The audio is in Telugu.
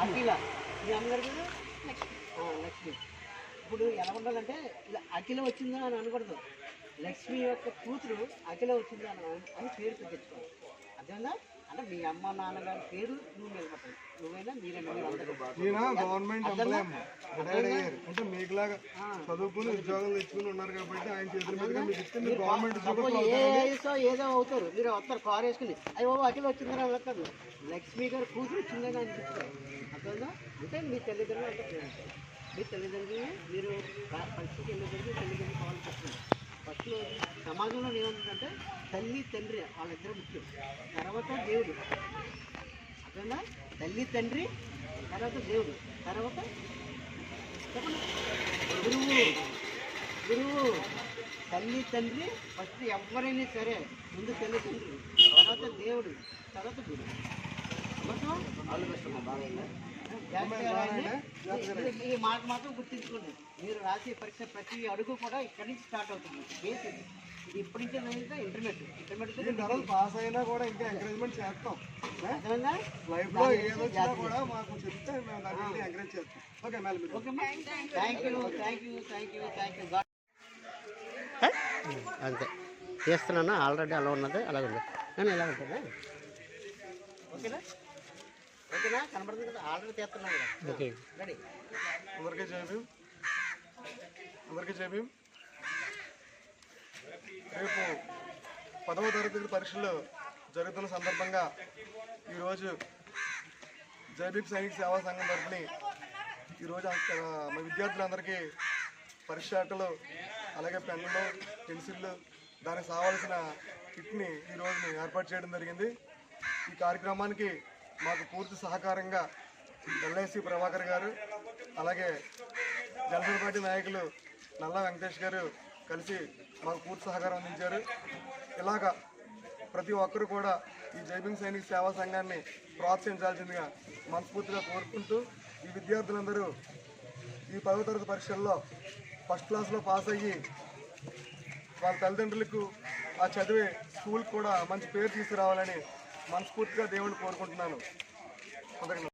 అఖిల. మీ అమ్మగారు కదా లక్ష్మి. ఇప్పుడు ఎలా ఉండాలంటే ఇలా అఖిల వచ్చిందా అని అనకూడదు. లక్ష్మి యొక్క కూతురు అఖిల వచ్చిందా అని అని పేరు పెట్టించుకోవాలి. అర్థమైందా అంటే మీ అమ్మ నాన్నగారి పేరు నువ్వు నిలబడతావు నువ్వైనా మీరైనా గవర్నమెంట్ అంటే మీకులాగా చదువుకుని ఉద్యోగాలు తెచ్చుకుని ఉన్నారు కాబట్టి ఆయన చేతుల మీదుగా మీకు ఇస్తే మీరు గవర్నమెంట్ ఏదో అవుతారు. మీరు వస్తారు కారు వేసుకుని. అయ్యో అఖిల వచ్చిందని వెళ్తారు లక్ష్మి గారు కూతురు వచ్చిందని అనిపిస్తారు అర్థందా అంటే మీ తల్లిదండ్రులు ప్రేమ మీ తల్లిదండ్రులు మీరు ఫస్ట్ తల్లిదండ్రులు తల్లిదండ్రులు కావాలి చెప్తున్నారు. ఫస్ట్ సమాజంలో ఏముంటుందంటే తల్లి తండ్రి వాళ్ళిద్దరు ముఖ్యం. తర్వాత దేవుడు. అర్థందా తల్లి తండ్రి తర్వాత దేవుడు. తర్వాత గురువు. గురువు. తల్లి తండ్రి ఫస్ట్ ఎవరైనా సరే ముందు తల్లి తండ్రి. తర్వాత దేవుడు. తర్వాత గురువు. ఈ మాట మాత్రం గుర్తుంచుకోండి. మీరు రాసే పరీక్ష ప్రతి అడుగు కూడా ఇక్కడి నుంచి స్టార్ట్ అవుతుంది. బేస్ ఇది ఇది ఇప్పటి నుంచి ఇంటర్మీడియట్ ఇంటర్మీడియట్ నెలలు పాస్ అయినా కూడా ఇంకా ఎంకరేజ్మెంట్ చేస్తాం. లైఫ్లో కూడా మాకు చెప్తే మేము దాన్ని ఎంకరేజ్ చేస్తాం. Okay madam okay thank you thank you thank you thank you అంతే. చేస్తున్నాను? ఆల్రెడీ అలా ఉన్నది? అలా ఉంది. నేను ఇలా ఉంటుందా? ఓకేనా? ఓకేనా? కనబడుతుంది కదా. ఆల్రెడీ చేస్తున్నాను కదా. ఓకే. రెడీ అందరికీ జై భీమ్. అందరికీ జై భీమ్. రేపు పదవ తరగతి పరీక్షలు జరుగుతున్న సందర్భంగా ఈరోజు జై సైనిక సేవా సంఘం తరఫుని ఈరోజు మా విద్యార్థులందరికీ పరీక్ష అలాగే పెన్నులు పెన్సిళ్ళు దానికి కావాల్సిన కిట్ని ఈరోజు ఏర్పాటు చేయడం జరిగింది. ఈ కార్యక్రమానికి మాకు పూర్తి సహకారంగా ఎల్ఐసి ప్రభాకర్ గారు అలాగే జనసేన పార్టీ నాయకులు నల్లా వెంకటేష్ గారు కలిసి మాకు పూర్తి సహకారం అందించారు. ఇలాగా ప్రతి ఒక్కరు కూడా ఈ జైబింగ్ సైనిక సేవా సంఘాన్ని ప్రోత్సహించాల్సిందిగా మనస్ఫూర్తిగా కోరుకుంటూ ఈ విద్యార్థులందరూ ఈ పదవ తరగతి పరీక్షల్లో ఫస్ట్ క్లాస్లో పాస్ అయ్యి వాళ్ళ తల్లిదండ్రులకు ఆ చదివే స్కూల్ కూడా మంచి పేరు తీసుకురావాలని మనస్ఫూర్తిగా దేవుణ్ణి కోరుకుంటున్నాను. అందరికీ